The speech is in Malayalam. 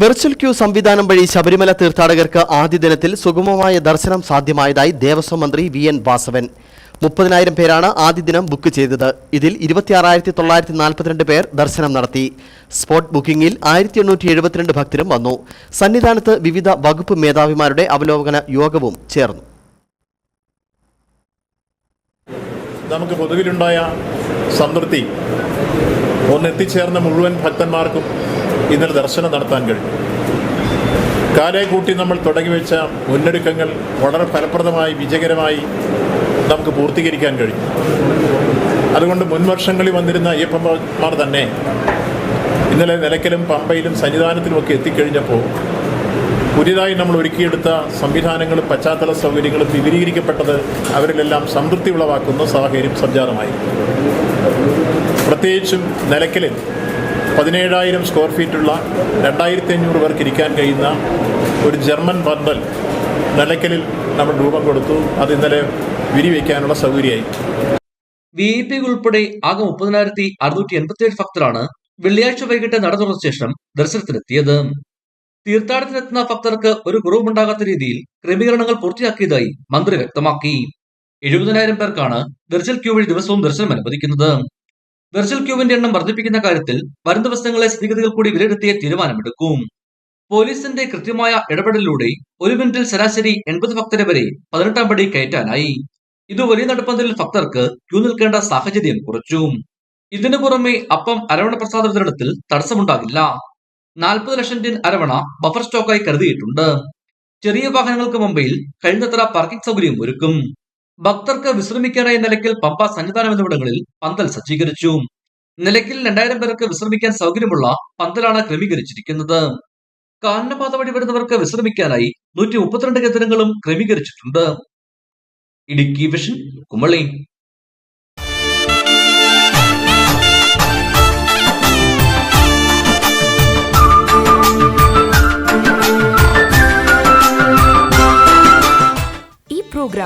Virtual queue സംവിധാനം വഴി ശബരിമല തീർത്ഥാടകർക്ക് ആദ്യ ദിനത്തിൽ സുഗമമായ ദർശനം സാധ്യമായതായി ദേവസ്വം മന്ത്രി വി എൻ വാസവൻ. മുപ്പതിനായിരം പേരാണ് ആദ്യ ദിനം ബുക്ക് ചെയ്തത്. ഇതിൽ ഇരുപത്തിയാറായിരത്തി തൊള്ളായിരത്തി നാൽപ്പത്തിരണ്ട് പേർ ദർശനം നടത്തി. സ്പോട്ട് ബുക്കിംഗിൽ ആയിരത്തി എണ്ണൂറ്റി എഴുപത്തിരണ്ട് ഭക്തരും വന്നു. സന്നിധാനത്ത് വിവിധ വകുപ്പ് മേധാവിമാരുടെ അവലോകന യോഗവും ചേർന്നു. നമുക്ക് പൊതുവിലുണ്ടായ സംതൃപ്തി. ഒന്നെത്തിച്ചേർന്ന മുഴുവൻ ഭക്തന്മാർക്കും ഇന്നലെ ദർശനം നടത്താൻ കഴിഞ്ഞു കാലേ കൂട്ടി നമ്മൾ തുടങ്ങി വെച്ച മുന്നൊരുക്കങ്ങൾ വളരെ ഫലപ്രദമായി വിജയകരമായി നമുക്ക് പൂർത്തീകരിക്കാൻ കഴിഞ്ഞു അതുകൊണ്ട് മുൻ വർഷങ്ങളിൽ വന്നിരുന്ന അയ്യപ്പന്മാർ തന്നെ ഇന്നലെ നിലയ്ക്കലും പമ്പയിലും സന്നിധാനത്തിലുമൊക്കെ എത്തിക്കഴിഞ്ഞപ്പോൾ പുതിയതായി നമ്മൾ ഒരുക്കിയെടുത്ത സംവിധാനങ്ങളും പശ്ചാത്തല സൗകര്യങ്ങളും വിപുലീകരിക്കപ്പെട്ടത് അവരിലെല്ലാം സംതൃപ്തി ഉളവാക്കുന്ന സാഹചര്യം സംജാതമായി പ്രത്യേകിച്ചും നിലയ്ക്കലിൽ പതിനേഴായിരം സ്ക്വയർ ഫീറ്റുള്ള രണ്ടായിരത്തി അഞ്ഞൂറ് പേർക്ക് ഇരിക്കാൻ കഴിയുന്ന ഒരു ജർമ്മൻ ബണ്ടൽ നിലയ്ക്കലിൽ നമ്മൾ രൂപം കൊടുത്തു. അത് ഇന്നലെ വിരിവയ്ക്കാനുള്ള സൗകര്യമായി. വി ഐ പി ഉൾപ്പെടെ ആകെ മുപ്പതിനായിരത്തി അറുന്നൂറ്റി എൺപത്തിയേഴ് ഭക്തരാണ് വെള്ളിയാഴ്ച വൈകിട്ട് നട തുറന്ന ശേഷം ദർശനത്തിനെത്തിയത്. തീർത്ഥാടനത്തിനെത്തുന്ന ഭക്തർക്ക് ഒരു കുറവുമുണ്ടാകാത്ത രീതിയിൽ ക്രമീകരണങ്ങൾ പൂർത്തിയാക്കിയതായി മന്ത്രി വ്യക്തമാക്കി. എഴുപതിനായിരം പേർക്കാണ് ദർശൽ ക്യൂ വഴി ദിവസവും ദർശനം അനുവദിക്കുന്നത്. വെർച്വൽ ക്യൂവിന്റെ എണ്ണം വർദ്ധിപ്പിക്കുന്ന കാര്യത്തിൽ വരും ദിവസങ്ങളെ സ്ഥിതിഗതികൾ കൂടി വിലയിരുത്തിയ തീരുമാനമെടുക്കും. പോലീസിന്റെ കൃത്യമായ ഇടപെടലിലൂടെ ഒരു മിനിറ്റിൽ ശരാശരി എൺപത് ഭക്തരെ വരെ പതിനെട്ടാം പടി കയറ്റാനായി. ഇത് വലിയ നടപ്പന്തലിൽ ഭക്തർക്ക് ക്യൂ നിൽക്കേണ്ട സാഹചര്യം കുറച്ചു. ഇതിനു പുറമെ അപ്പം അരവണ പ്രസാദ വിതരണത്തിൽ തടസ്സമുണ്ടാകില്ല. നാൽപ്പത് ലക്ഷം ടിൻ അരവണ ബഫർ സ്റ്റോക്കായി കരുതിയിട്ടുണ്ട്. ചെറിയ വാഹനങ്ങൾക്ക് മുംബൈയിൽ കഴിയുന്നത്ര പാർക്കിംഗ് സൗകര്യം ഒരുക്കും. ഭക്തർക്ക് വിശ്രമിക്കാനായ നിലയ്ക്കൽ പമ്പ സന്നിധാനം എന്നിവിടങ്ങളിൽ പന്തൽ സജ്ജീകരിച്ചു. നിലയ്ക്കൽ രണ്ടായിരം പേർക്ക് വിശ്രമിക്കാൻ സൗകര്യമുള്ള പന്തലാണ് ക്രമീകരിച്ചിരിക്കുന്നത്. കാനനപാത വഴി വരുന്നവർക്ക് വിശ്രമിക്കാനായി നൂറ്റി മുപ്പത്തിരണ്ട് കേന്ദ്രങ്ങളും ക്രമീകരിച്ചിട്ടുണ്ട്. ഇടുക്കി വിഷൻ കുമളി.